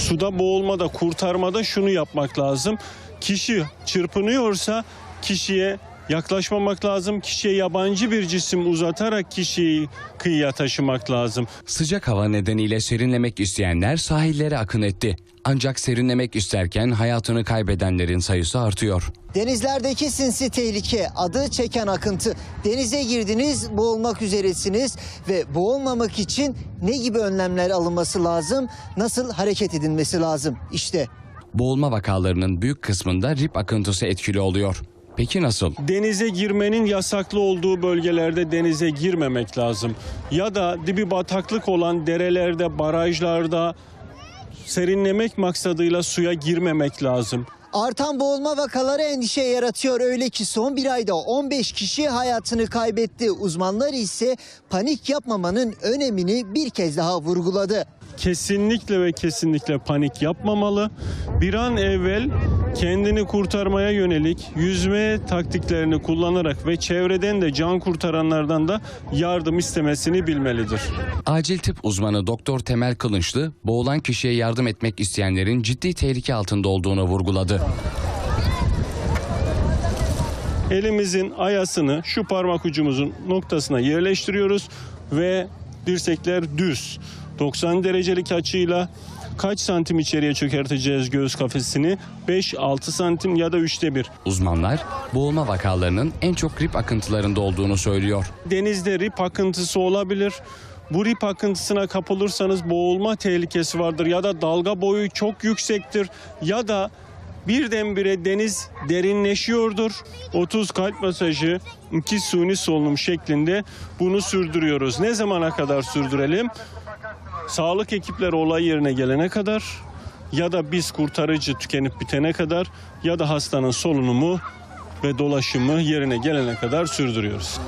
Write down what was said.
Suda boğulmada, kurtarmada şunu yapmak lazım. Kişi çırpınıyorsa kişiye yaklaşmamak lazım. Kişiye yabancı bir cisim uzatarak kişiyi kıyıya taşımak lazım. Sıcak hava nedeniyle serinlemek isteyenler sahillere akın etti. Ancak serinlemek isterken hayatını kaybedenlerin sayısı artıyor. Denizlerdeki sinsi tehlike, adı çeken akıntı. Denize girdiniz, boğulmak üzeresiniz ve boğulmamak için ne gibi önlemler alınması lazım? Nasıl hareket edilmesi lazım? İşte Boğulma vakalarının büyük kısmında rip akıntısı etkili oluyor. Peki nasıl? Denize girmenin yasaklı olduğu bölgelerde denize girmemek lazım. Ya da dibi bataklık olan derelerde, barajlarda serinlemek maksadıyla suya girmemek lazım. Artan boğulma vakaları endişe yaratıyor öyle ki son bir ayda 15 kişi hayatını kaybetti. Uzmanlar ise panik yapmamanın önemini bir kez daha vurguladı. Kesinlikle ve kesinlikle panik yapmamalı. Bir an evvel kendini kurtarmaya yönelik yüzme taktiklerini kullanarak ve çevreden de can kurtaranlardan da yardım istemesini bilmelidir. Acil tıp uzmanı Doktor Temel Kılınçlı, boğulan kişiye yardım etmek isteyenlerin ciddi tehlike altında olduğunu vurguladı. Elimizin ayasını şu parmak ucumuzun noktasına yerleştiriyoruz ve dirsekler düz. 90 derecelik açıyla kaç santim içeriye çökerteceğiz göğüs kafesini? 5-6 santim ya da üçte bir. Uzmanlar, boğulma vakalarının en çok rip akıntılarında olduğunu söylüyor. Denizde rip akıntısı olabilir. Bu rip akıntısına kapılırsanız boğulma tehlikesi vardır ya da dalga boyu çok yüksektir ya da birdenbire deniz derinleşiyordur. 30 kalp masajı, 2 suni solunum şeklinde bunu sürdürüyoruz. Ne zamana kadar sürdürelim? Sağlık ekipleri olay yerine gelene kadar ya da biz kurtarıcı tükenip bitene kadar ya da hastanın solunumu ve dolaşımı yerine gelene kadar sürdürüyoruz.